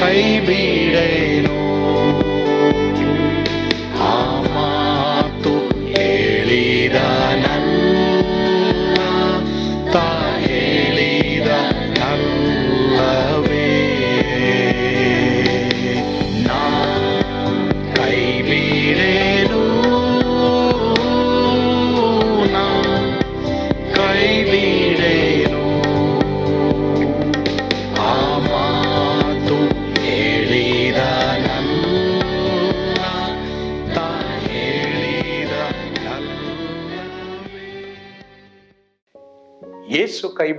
Baby.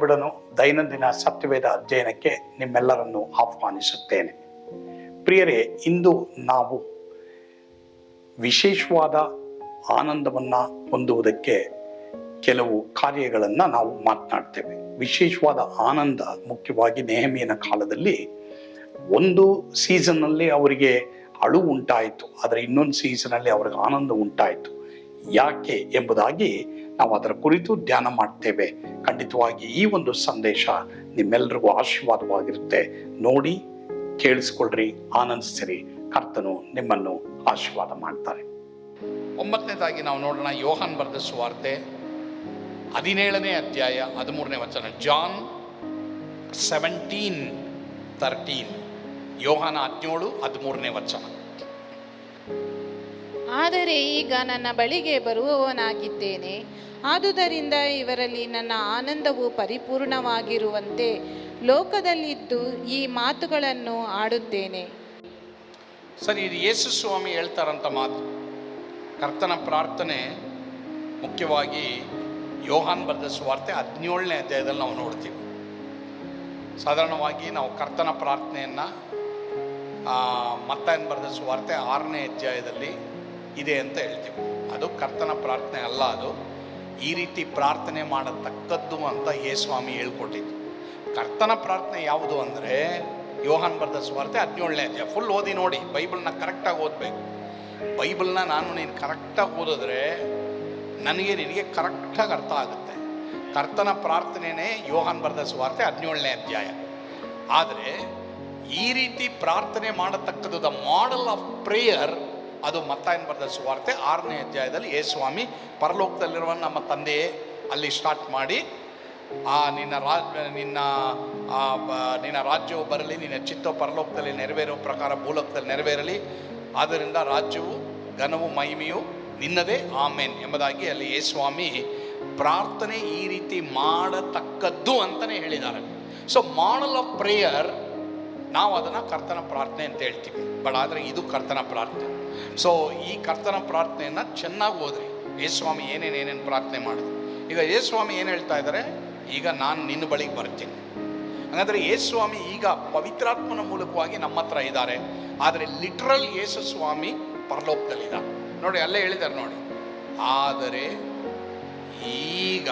ಯೇಸು ದೈನಂದಿನ ಸತ್ಯವೇದ ಅಧ್ಯಯನಕ್ಕೆ ನಿಮ್ಮೆಲ್ಲರನ್ನು ಆಹ್ವಾನಿಸುತ್ತೇನೆ. ಪ್ರಿಯರೇ, ಇಂದು ನಾವು ವಿಶೇಷವಾದ ಆನಂದವನ್ನು ಹೊಂದುವುದಕ್ಕೆ ಕೆಲವು ಕಾರ್ಯಗಳನ್ನು ನಾವು ಮಾತನಾಡ್ತೇವೆ. ವಿಶೇಷವಾದ ಆನಂದ ಮುಖ್ಯವಾಗಿ ನೆಹಮಿಯನ ಕಾಲದಲ್ಲಿ ಒಂದು ಸೀಸನ್ನಲ್ಲಿ ಅವರಿಗೆ ಅಳು ಉಂಟಾಯಿತು, ಆದರೆ ಇನ್ನೊಂದು ಸೀಸನಲ್ಲಿ ಅವ್ರಿಗೆ ಆನಂದ ಉಂಟಾಯಿತು. ಯಾಕೆ ಎಂಬುದಾಗಿ ನಾವು ಅದರ ಕುರಿತು ಧ್ಯಾನ ಮಾಡ್ತೇವೆ. ಖಂಡಿತವಾಗಿ ಈ ಒಂದು ಸಂದೇಶ ನಿಮ್ಮೆಲ್ಲರಿಗೂ ಆಶೀರ್ವಾದವಾಗಿರುತ್ತೆ. ನೋಡಿ, ಕೇಳಿಸ್ಕೊಳ್ರಿ, ಆನಂದಿಸಿರಿ. ಕರ್ತನು ನಿಮ್ಮನ್ನು ಆಶೀರ್ವಾದ ಮಾಡ್ತಾರೆ. ಒಂಬತ್ತನೇದಾಗಿ ನಾವು ನೋಡೋಣ ಯೋಹಾನ್ ಬರೆದ ಸುವಾರ್ತೆ. ಹದಿನೇಳನೇ ಅಧ್ಯಾಯ, ಹದಿಮೂರನೇ ವಚನ. John seventeen thirteen. ಯೋಹಾನ ಹದಿನೇಳು, ಹದಿಮೂರನೇ ವಚನ. ಆದರೆ ಈಗ ನನ್ನ ಬಳಿಗೆ ಬರುವವನಾಗಿದ್ದೇನೆ. ಆದುದರಿಂದ ಇವರಲ್ಲಿ ನನ್ನ ಆನಂದವು ಪರಿಪೂರ್ಣವಾಗಿರುವಂತೆ ಲೋಕದಲ್ಲಿದ್ದು ಈ ಮಾತುಗಳನ್ನು ಆಡುತ್ತೇನೆ. ಸರಿ, ಇದು ಯೇಸು ಸ್ವಾಮಿ ಹೇಳ್ತಾರಂತ ಮಾತು. ಕರ್ತನ ಪ್ರಾರ್ಥನೆ ಮುಖ್ಯವಾಗಿ ಯೋಹಾನ್ ಬರೆದ ಸುವಾರ್ತೆ ಹದಿನೇಳನೇ ಅಧ್ಯಾಯದಲ್ಲಿ ನಾವು ನೋಡ್ತೀವಿ. ಸಾಧಾರಣವಾಗಿ ನಾವು ಕರ್ತನ ಪ್ರಾರ್ಥನೆಯನ್ನು ಮತ್ತಾಯನ್ ಬರೆದ ಸುವಾರ್ತೆ ಆರನೇ ಅಧ್ಯಾಯದಲ್ಲಿ ಇದೆ ಅಂತ ಹೇಳ್ತೀವಿ. ಅದು ಕರ್ತನ ಪ್ರಾರ್ಥನೆ ಅಲ್ಲ ಅದು. ಈ ರೀತಿ ಪ್ರಾರ್ಥನೆ ಮಾಡತಕ್ಕದ್ದು ಅಂತ ಯೇಸ್ವಾಮಿ ಹೇಳ್ಕೊಟ್ಟಿದ್ದು. ಕರ್ತನ ಪ್ರಾರ್ಥನೆ ಯಾವುದು ಅಂದರೆ, ಯೋಹಾನ್ ಬರೆದ ಸ್ವಾರ್ಥೆ ಹದಿನೇಳನೇ ಅಧ್ಯಾಯ. ಫುಲ್ ಓದಿ ನೋಡಿ, ಬೈಬಲ್ನ ಕರೆಕ್ಟಾಗಿ ಓದಬೇಕು. ಬೈಬಲ್ನ ನಾನು ನೀನು ಕರೆಕ್ಟಾಗಿ ಓದಿದ್ರೆ ನನಗೆ ನಿನಗೆ ಕರೆಕ್ಟಾಗಿ ಅರ್ಥ ಆಗುತ್ತೆ. ಕರ್ತನ ಪ್ರಾರ್ಥನೆನೇ ಯೋಹಾನ್ ಬರೆದ ಸ್ವಾರ್ಥೆ ಹದಿನೇಳನೇ ಅಧ್ಯಾಯ. ಆದರೆ, ಈ ರೀತಿ ಪ್ರಾರ್ಥನೆ ಮಾಡತಕ್ಕದ್ದು ದ ಮಾಡೆಲ್ ಆಫ್ ಪ್ರೇಯರ್ ಅದು ಮತ್ತಾಯನ್ ಬರೆದ ಸುವಾರ್ತೆ, ಆರನೇ ಅಧ್ಯಾಯದಲ್ಲಿ ಯೇ ಸ್ವಾಮಿ, ಪರಲೋಕದಲ್ಲಿರುವ ನಮ್ಮ ತಂದೆಯೇ, ಅಲ್ಲಿ ಸ್ಟಾರ್ಟ್ ಮಾಡಿ, ಆ ನಿನ್ನ ರಾಜ ನಿನ್ನ ನಿನ್ನ ರಾಜ್ಯವು ಬರಲಿ, ನಿನ್ನ ಚಿತ್ತ ಪರಲೋಕದಲ್ಲಿ ನೆರವೇರುವ ಪ್ರಕಾರ ಭೂಲೋಕದಲ್ಲಿ ನೆರವೇರಲಿ. ಆದ್ದರಿಂದ ರಾಜ್ಯವು, ಘನವು, ಮಹಿಮೆಯು ನಿನ್ನದೇ, ಆಮೇನ್ ಎಂಬುದಾಗಿ ಅಲ್ಲಿ ಯೇ ಸ್ವಾಮಿ ಪ್ರಾರ್ಥನೆ ಈ ರೀತಿ ಮಾಡತಕ್ಕದ್ದು ಅಂತಲೇ ಹೇಳಿದ್ದಾರೆ. ಸೊ ಮಾಡಲ್ ಆಫ್ ಪ್ರೇಯರ್ ನಾವು ಅದನ್ನು ಕರ್ತನ ಪ್ರಾರ್ಥನೆ ಅಂತ ಹೇಳ್ತೀವಿ. ಬಟ್ ಆದರೆ ಇದು ಕರ್ತನ ಪ್ರಾರ್ಥನೆ. ಸೊ ಈ ಕರ್ತನ ಪ್ರಾರ್ಥನೆಯನ್ನು ಚೆನ್ನಾಗಿ ಓದ್ರಿ. ಯೇಸ್ವಾಮಿ ಏನೇನು ಏನೇನು ಪ್ರಾರ್ಥನೆ ಮಾಡಿದ್ರು. ಈಗ ಯೇಸ್ವಾಮಿ ಏನು ಹೇಳ್ತಾ ಇದ್ದಾರೆ ಈಗ ನಾನು ನಿನ್ನ ಬಳಿಗೆ ಬರ್ತೀನಿ. ಹಾಗಾದರೆ ಯೇಸ್ವಾಮಿ ಈಗ ಪವಿತ್ರಾತ್ಮನ ಮೂಲಕವಾಗಿ ನಮ್ಮ ಹತ್ರ ಇದ್ದಾರೆ. ಆದರೆ ಲಿಟ್ರಲ್ ಯೇಸು ಸ್ವಾಮಿ ಪರಲೋಕದಲ್ಲಿದ್ದಾರೆ. ನೋಡಿ, ಅಲ್ಲೇ ಹೇಳಿದ್ದಾರೆ ನೋಡಿ. ಆದರೆ ಈಗ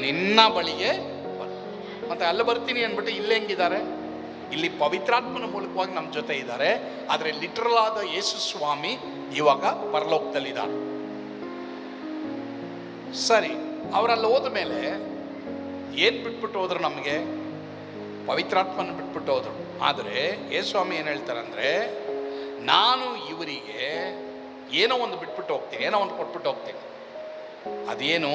ನಿನ್ನ ಬಳಿಗೆ ಮತ್ತೆ ಅಲ್ಲಿ ಬರ್ತೀನಿ ಅಂದ್ಬಿಟ್ಟು ಇಲ್ಲೇ ಹೆಂಗಿದ್ದಾರೆ? ಇಲ್ಲಿ ಪವಿತ್ರಾತ್ಮನ ಮೂಲಕವಾಗಿ ನಮ್ಮ ಜೊತೆ ಇದ್ದಾರೆ. ಆದರೆ ಲಿಟ್ರಲ್ ಆದ ಯೇಸು ಸ್ವಾಮಿ ಇವಾಗ ಪರಲೋಕದಲ್ಲಿದ್ದಾರೆ. ಸರಿ, ಅವರಲ್ಲಿ ಹೋದ ಮೇಲೆ ಏನು ಬಿಟ್ಬಿಟ್ಟು ಹೋದ್ರು ನಮಗೆ? ಪವಿತ್ರಾತ್ಮನ ಬಿಟ್ಬಿಟ್ಟು ಹೋದ್ರು. ಆದರೆ ಯೇಸ್ವಾಮಿ ಏನು ಹೇಳ್ತಾರೆ ಅಂದರೆ, ನಾನು ಇವರಿಗೆ ಏನೋ ಒಂದು ಬಿಟ್ಬಿಟ್ಟು ಹೋಗ್ತೀನಿ, ಏನೋ ಒಂದು ಕೊಟ್ಬಿಟ್ಟು ಹೋಗ್ತೀನಿ. ಅದೇನು?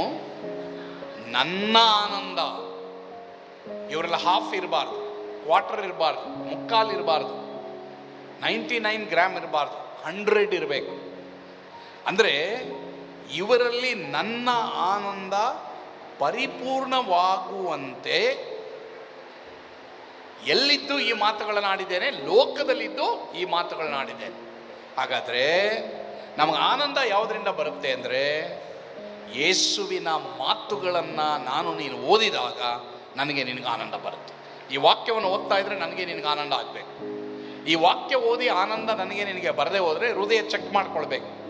ನನ್ನ ಆನಂದ. ಇವರೆಲ್ಲ ಹಾಫ್ ಇರಬಾರ್ದು. ಕ್ವಾರ್ಟರ್ ಇರಬಾರ್ದು, ಮುಕ್ಕಾಲು ಇರಬಾರ್ದು ನೈಂಟಿ ನೈನ್ ಗ್ರಾಮ್ ಇರಬಾರ್ದು ಹಂಡ್ರೆಡ್ ಇರಬೇಕು. ಅಂದರೆ ಇವರಲ್ಲಿ ನನ್ನ ಆನಂದ ಪರಿಪೂರ್ಣವಾಗುವಂತೆ ಎಲ್ಲಿದ್ದು ಈ ಮಾತುಗಳನ್ನು ಆಡಿದ್ದೇನೆ? ಲೋಕದಲ್ಲಿದ್ದು ಈ ಮಾತುಗಳನ್ನು ಆಡಿದ್ದೇನೆ. ಹಾಗಾದರೆ ನಮಗೆ ಆನಂದ ಯಾವುದರಿಂದ ಬರುತ್ತೆ ಅಂದರೆ ಯೇಸುವಿನ ಮಾತುಗಳನ್ನು ನಾನು ನೀನು ಓದಿದಾಗ ನನಗೆ ನಿನಗೆ ಆನಂದ ಬರುತ್ತೆ. ಈ ವಾಕ್ಯವನ್ನು ಓದ್ತಾ ಇದ್ರೆ ನನಗೆ ನಿನಗೆ ಆನಂದ ಆಗಬೇಕು. ಈ ವಾಕ್ಯ ಓದಿ ಆನಂದ ನನಗೆ ನಿನಗೆ ಬರದೆ ಹೋದರೆ ಹೃದಯ ಚೆಕ್ ಮಾಡ್ಕೊಳ್ಬೇಕು.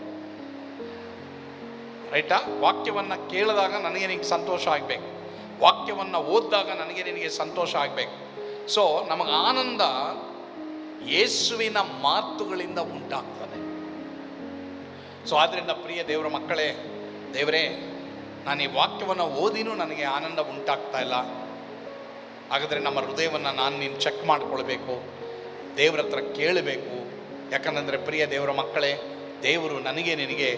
ರೈಟಾ? ವಾಕ್ಯವನ್ನು ಕೇಳಿದಾಗ ನನಗೆ ನಿನಗೆ ಸಂತೋಷ ಆಗಬೇಕು. ವಾಕ್ಯವನ್ನು ಓದಿದಾಗ ನನಗೆ ನಿನಗೆ ಸಂತೋಷ ಆಗಬೇಕು. ಸೊ ನಮಗೆ ಆನಂದ ಯೇಸುವಿನ ಮಾತುಗಳಿಂದ ಉಂಟಾಗ್ತದೆ. ಸೊ ಆದ್ದರಿಂದ ಪ್ರಿಯ ದೇವರ ಮಕ್ಕಳೇ, ದೇವರೇ, ನಾನು ಈ ವಾಕ್ಯವನ್ನು ಓದಿನೂ ನನಗೆ ಆನಂದ ಉಂಟಾಗ್ತಾ ಇಲ್ಲ. ಹಾಗಾದರೆ ನಮ್ಮ ಹೃದಯವನ್ನು ನಾನು ನೀನು ಚೆಕ್ ಮಾಡಿಕೊಳ್ಬೇಕು, ದೇವ್ರ ಹತ್ರ ಕೇಳಬೇಕು. ಯಾಕಂದರೆ ಪ್ರಿಯ ದೇವರ ಮಕ್ಕಳೇ, ದೇವರು ನನಗೆ ನಿನಗೆ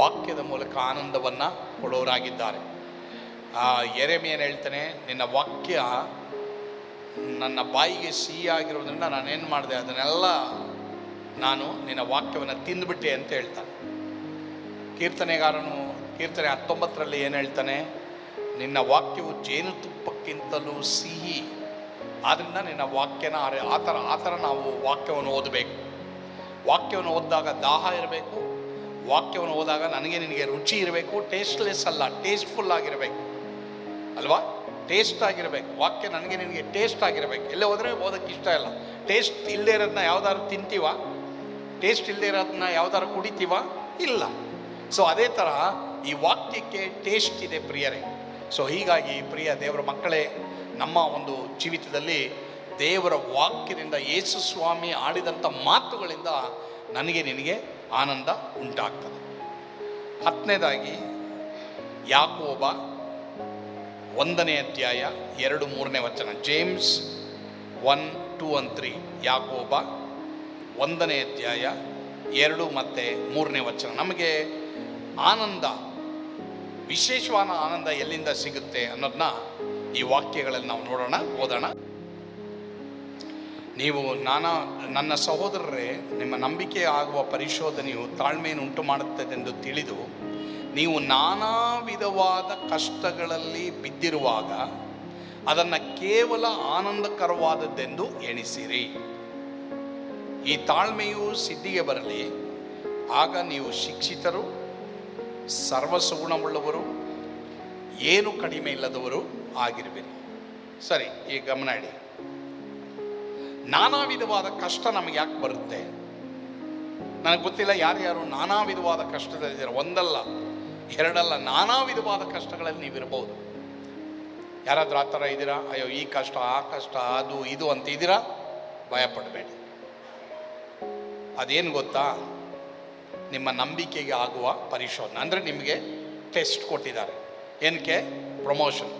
ವಾಕ್ಯದ ಮೂಲಕ ಆನಂದವನ್ನು ಕೊಡೋರಾಗಿದ್ದಾರೆ. ಆ ಎರೆಮೇನು ಹೇಳ್ತಾನೆ, ನಿನ್ನ ವಾಕ್ಯ ನನ್ನ ಬಾಯಿಗೆ ಸಿಹಿ ಆಗಿರೋದ್ರಿಂದ ನಾನೇನು ಮಾಡಿದೆ, ಅದನ್ನೆಲ್ಲ ನಾನು ನಿನ್ನ ವಾಕ್ಯವನ್ನು ತಿಂದುಬಿಟ್ಟೆ ಅಂತ ಹೇಳ್ತಾನೆ. ಕೀರ್ತನೆಗಾರನು, ಕೀರ್ತನೆ ಹತ್ತೊಂಬತ್ತರಲ್ಲಿ ಏನು ಹೇಳ್ತಾನೆ, ನಿನ್ನ ವಾಕ್ಯವು ಜೇನುತುಪ್ಪಕ್ಕಿಂತಲೂ ಸಿಹಿ. ಆದ್ದರಿಂದ ನಿನ್ನ ವಾಕ್ಯನ ಅರೆ ಆ ಥರ ಆ ಥರ ನಾವು ವಾಕ್ಯವನ್ನು ಓದಬೇಕು. ವಾಕ್ಯವನ್ನು ಓದಿದಾಗ ದಾಹ ಇರಬೇಕು. ವಾಕ್ಯವನ್ನು ಓದಾಗ ನನಗೆ ನಿನಗೆ ರುಚಿ ಇರಬೇಕು. ಟೇಸ್ಟ್ಲೆಸ್ ಅಲ್ಲ ಟೇಸ್ಟ್ಫುಲ್ ಆಗಿರಬೇಕು. ಅಲ್ವಾ? ಟೇಸ್ಟ್ ಆಗಿರಬೇಕು. ವಾಕ್ಯ ನನಗೆ ನಿನಗೆ ಟೇಸ್ಟ್ ಆಗಿರಬೇಕು. ಎಲ್ಲೇ ಹೋದರೆ ಓದೋಕ್ಕೆ ಇಷ್ಟ ಇಲ್ಲ. ಟೇಸ್ಟ್ ಇಲ್ಲದೇ ಇರೋದನ್ನ ಯಾವ್ದಾದ್ರು ತಿಂತೀವ? ಟೇಸ್ಟ್ ಇಲ್ಲದೇ ಇರೋದನ್ನ ಯಾವ್ದಾದ್ರು ಕುಡಿತೀವ? ಇಲ್ಲ. ಸೊ ಅದೇ ಥರ ಈ ವಾಕ್ಯಕ್ಕೆ ಟೇಸ್ಟ್ ಇದೆ ಪ್ರಿಯರೇ. ಸೊ ಹೀಗಾಗಿ ಪ್ರಿಯ ದೇವರ ಮಕ್ಕಳೇ, ನಮ್ಮ ಒಂದು ಜೀವಿತದಲ್ಲಿ ದೇವರ ವಾಕ್ಯದಿಂದ ಯೇಸು ಸ್ವಾಮಿ ಆಡಿದಂಥ ಮಾತುಗಳಿಂದ ನನಗೆ ನಿನಗೆ ಆನಂದ ಉಂಟಾಗ್ತದೆ. ಹತ್ತನೇದಾಗಿ, ಯಾಕೋಬ ಒಂದನೇ ಅಧ್ಯಾಯ ಎರಡು ಮೂರನೇ ವಚನ. James one, two one three. Yakoba ಒಂದನೇ ಅಧ್ಯಾಯ ಎರಡು ಮತ್ತು ಮೂರನೇ ವಚನ. ನಮಗೆ ಆನಂದ ವಿಶೇಷವಾದ ಆನಂದ ಎಲ್ಲಿಂದ ಸಿಗುತ್ತೆ ಅನ್ನೋದನ್ನ ಈ ವಾಕ್ಯಗಳಲ್ಲಿ ನಾವು ನೋಡೋಣ, ಓದೋಣ. ನೀವು ನಾನಾ, ನನ್ನ ಸಹೋದರರೇ, ನಿಮ್ಮ ನಂಬಿಕೆ ಆಗುವ ಪರಿಶೋಧನೆಯು ತಾಳ್ಮೆಯನ್ನು ಉಂಟು ಮಾಡುತ್ತದೆಂದು ತಿಳಿದು, ನೀವು ನಾನಾ ವಿಧವಾದ ಕಷ್ಟಗಳಲ್ಲಿ ಬಿದ್ದಿರುವಾಗ ಅದನ್ನು ಕೇವಲ ಆನಂದಕರವಾದದ್ದೆಂದು ಎಣಿಸಿರಿ. ಈ ತಾಳ್ಮೆಯು ಸಿದ್ಧಿಗೆ ಬರಲಿ. ಆಗ ನೀವು ಶಿಕ್ಷಿತರು ಸರ್ವಸುಗುಣವುಳ್ಳವರು ಏನು ಕಡಿಮೆ ಇಲ್ಲದವರು ಆಗಿರುವಿರಿ. ಸರಿ ಈ ಗಮನ ಇಡಿ. ನಾನಾ ವಿಧವಾದ ಕಷ್ಟ ನಮಗೆ ಯಾಕೆ ಬರುತ್ತೆ? ನನಗೆ ಗೊತ್ತಿಲ್ಲ ಯಾರ್ಯಾರು ನಾನಾ ವಿಧವಾದ ಕಷ್ಟದಲ್ಲಿದ್ದೀರ ಒಂದಲ್ಲ, ಎರಡಲ್ಲ, ನಾನಾ ವಿಧವಾದ ಕಷ್ಟಗಳಲ್ಲಿ ನೀವಿರಬಹುದು ಯಾರಾದ್ರೂ ಆ ಥರ ಇದ್ದೀರಾ? ಅಯ್ಯೋ, ಈ ಕಷ್ಟ, ಆ ಕಷ್ಟ, ಅದು, ಇದು ಅಂತ ಇದ್ದೀರಾ? ಭಯಪಡಬೇಡಿ. ಅದೇನು ಗೊತ್ತಾ? ನಿಮ್ಮ ನಂಬಿಕೆಗೆ ಆಗುವ ಪರಿಶೋಧನೆ. ಅಂದರೆ ನಿಮಗೆ ಟೆಸ್ಟ್ ಕೊಟ್ಟಿದ್ದಾರೆ. ಏನಕ್ಕೆ ಪ್ರಮೋಷನ್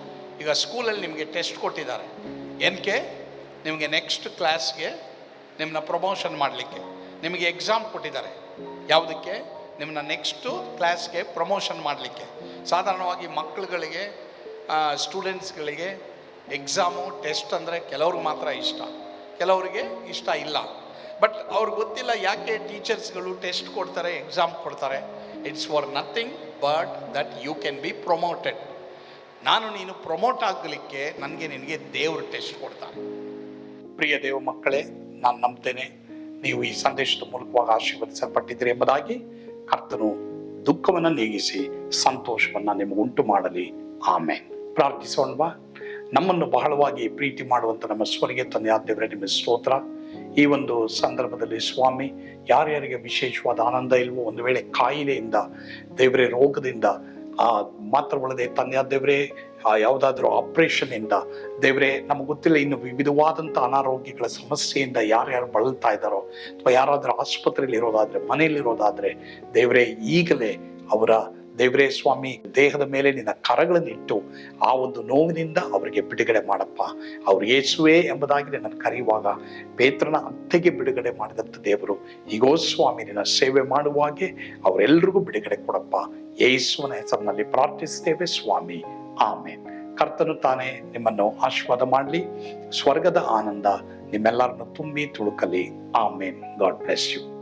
ಈಗ ಸ್ಕೂಲಲ್ಲಿ ನಿಮಗೆ ಟೆಸ್ಟ್ ಕೊಟ್ಟಿದ್ದಾರೆ. ಏನಕ್ಕೆ ನಿಮಗೆ ನೆಕ್ಸ್ಟ್ ಕ್ಲಾಸ್ಗೆ ನಿಮ್ಮನ್ನ ಪ್ರಮೋಷನ್ ಮಾಡಲಿಕ್ಕೆ. ನಿಮಗೆ ಎಕ್ಸಾಮ್ ಕೊಟ್ಟಿದ್ದಾರೆ. ಯಾವುದಕ್ಕೆ? ನಿಮ್ಮನ್ನ ನೆಕ್ಸ್ಟು ಕ್ಲಾಸ್ಗೆ ಪ್ರಮೋಷನ್ ಮಾಡಲಿಕ್ಕೆ. ಸಾಧಾರಣವಾಗಿ ಮಕ್ಕಳುಗಳಿಗೆ ಸ್ಟೂಡೆಂಟ್ಸ್ಗಳಿಗೆ ಎಕ್ಸಾಮು ಟೆಸ್ಟ್ ಅಂದರೆ ಕೆಲವ್ರಿಗೆ ಮಾತ್ರ ಇಷ್ಟ. ಕೆಲವರಿಗೆ ಇಷ್ಟ ಇಲ್ಲ. ಬಟ್ ಅವ್ರಿಗೆ ಗೊತ್ತಿಲ್ಲ ಯಾಕೆ ಟೀಚರ್ಸ್ಗಳು ಟೆಸ್ಟ್ ಕೊಡ್ತಾರೆ ಎಕ್ಸಾಮ್ ಕೊಡ್ತಾರೆ. It's for nothing but that you can be promoted ನಾನು ನೀನು ಪ್ರೊಮೋಟ್ ಆಗಲಿಕ್ಕೆ ನನಗೆ ನಿನಗೆ ದೇವರು ಟೆಸ್ಟ್ ಕೊಡ್ತಾರೆ. ಪ್ರಿಯ ದೇವ ಮಕ್ಕಳೇ, ನಾನು ನಂಬ್ತೇನೆ, ನೀವು ಈ ಸಂದೇಶದ ಮೂಲಕವಾಗಿ ಆಶೀರ್ವದಿಸಲ್ಪಟ್ಟಿದ್ದೀರಿ ಎಂಬುದಾಗಿ ಕರ್ತನು ದುಃಖವನ್ನು ನೀಗಿಸಿ ಸಂತೋಷವನ್ನು ನಿಮಗೆ ಉಂಟು ಮಾಡಲಿ. ಆಮೇಲೆ ಪ್ರಾರ್ಥಿಸೋಣವಾ ನಮ್ಮನ್ನು ಬಹಳವಾಗಿ ಪ್ರೀತಿ ಮಾಡುವಂಥ ನಮ್ಮ ಸ್ವರ್ಗೀಯ ತಂದೆಯಾದ ದೇವರೇ ನಿಮ್ಮ ಸ್ತೋತ್ರ. ಈ ಒಂದು ಸಂದರ್ಭದಲ್ಲಿ ಸ್ವಾಮಿ, ಯಾರ್ಯಾರಿಗೆ ವಿಶೇಷವಾದ ಆನಂದ ಇಲ್ವೋ, ಒಂದು ವೇಳೆ ಕಾಯಿಲೆಯಿಂದ, ದೇವರೇ ರೋಗದಿಂದ, ಆ ಮಾತ್ರವಲ್ಲದೆ ತಂದೆಯ ದೇವರೇ ಯಾವುದಾದ್ರೂ ಆಪರೇಷನ್ ಇಂದ ದೇವರೇ ನಮಗೆ ಗೊತ್ತಿಲ್ಲ ಇನ್ನು ವಿವಿಧವಾದಂಥ ಅನಾರೋಗ್ಯಗಳ ಸಮಸ್ಯೆಯಿಂದ ಯಾರ್ಯಾರು ಬಳಲ್ತಾ ಇದ್ದಾರೋ, ಅಥವಾ ಯಾರಾದರೂ ಆಸ್ಪತ್ರೆಯಲ್ಲಿ ಇರೋದಾದ್ರೆ ಮನೆಯಲ್ಲಿ ಇರೋದಾದ್ರೆ ದೇವರೇ ಈಗಲೇ ಅವರ ದೇವರೇ ಸ್ವಾಮಿ, ದೇಹದ ಮೇಲೆ ನಿನ್ನ ಕರಗಳನ್ನು ಇಟ್ಟು ಆ ಒಂದು ನೋವಿನಿಂದ ಅವರಿಗೆ ಬಿಡುಗಡೆ ಮಾಡಪ್ಪ. ಅವ್ರು ಯೇಸುವೆ ಎಂಬುದಾಗಿ ನಾನು ಕರೆಯುವಾಗ ಪೇತ್ರನ ಅತ್ತೆಗೆ ಬಿಡುಗಡೆ ಮಾಡಿದಂಥ ದೇವರು ಈಗೋ ಸ್ವಾಮಿ, ನಿನ್ನ ಸೇವೆ ಮಾಡುವಾಗೆ ಅವರೆಲ್ಲರಿಗೂ ಬಿಡುಗಡೆ ಕೊಡಪ್ಪ. ಯೇಸುವನ ಹೆಸರಿನಲ್ಲಿ ಪ್ರಾರ್ಥಿಸ್ತೇವೆ ಸ್ವಾಮಿ. ಆಮೇನ್. ಕರ್ತನು ತಾನೇ ನಿಮ್ಮನ್ನು ಆಶೀರ್ವಾದ ಮಾಡಲಿ, ಸ್ವರ್ಗದ ಆನಂದ ನಿಮ್ಮೆಲ್ಲರನ್ನು ತುಂಬಿ ತುಳುಕಲಿ. ಆಮೇನ್. God bless you.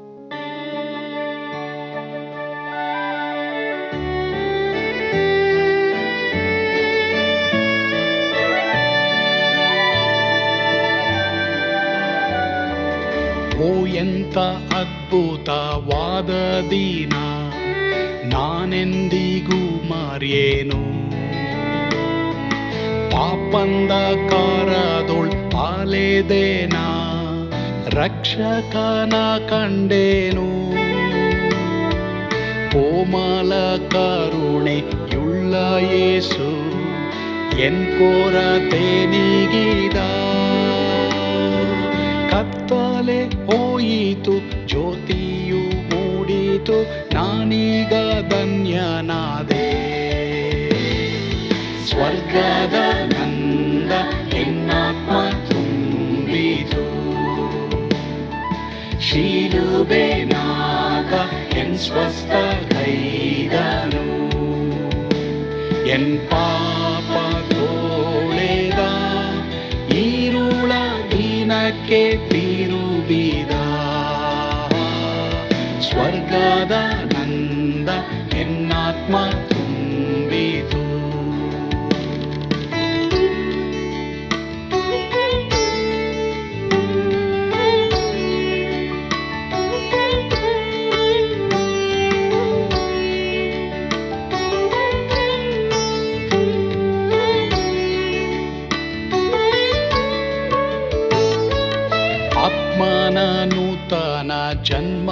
ಅದ್ಭುತವಾದ ದೀನ, ನಾನೆಂದಿಗೂ ಮಾರ್ಯೇನು? ಪಾಪಂದ ಕಾರದೊಳ್ ಪಾಲೇದೇನ, ರಕ್ಷಕನ ಕಂಡೇನು? ಕೋಮಲ ಕರುಣೆಯುಳ್ಳ ಯೇಸು ಎನ್ ನೀಗಿದ ಕತ್ತಲೆ ಹೋಯಿತು ಜ್ಯೋತಿಯು ಕುರಿತು ನಾನೀಗ ಧನ್ಯನಾದೆ ಸ್ವರ್ಗದ ನಂದ ಎನ್ನಾತ್ಮ ತುಂಬಿತು ಶೀಲುಬೆ ನಾಗ ಎನ್ ಸ್ವಸ್ಥ ಕೈದನು என் பாப தோழேதா ஈருள தீனக்கே தீருபிதா ನಂದ ಎನ್ನಾತ್ಮ ತುಂಬಿತು ಆತ್ಮನ ನೂತನ ಜನ್ಮದಿಂದ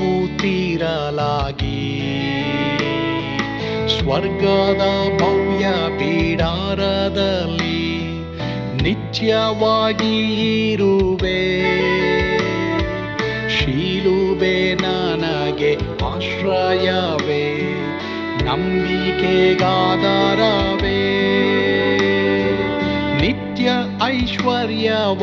ಕಾಲವು ತೀರಲಾಗಿ. ಸ್ವರ್ಗದ ಭವ್ಯ ಬೀಡಾರದಲ್ಲಿ ನಿತ್ಯವಾಗಿ ಇರುವೆ. ಶೀಲುಬೆ ನನಗೆ ಆಶ್ರಯವೇ ನಂಬಿಕೆಗಾದರವೇ. ನಿತ್ಯ ಐಶ್ವರ್ಯವ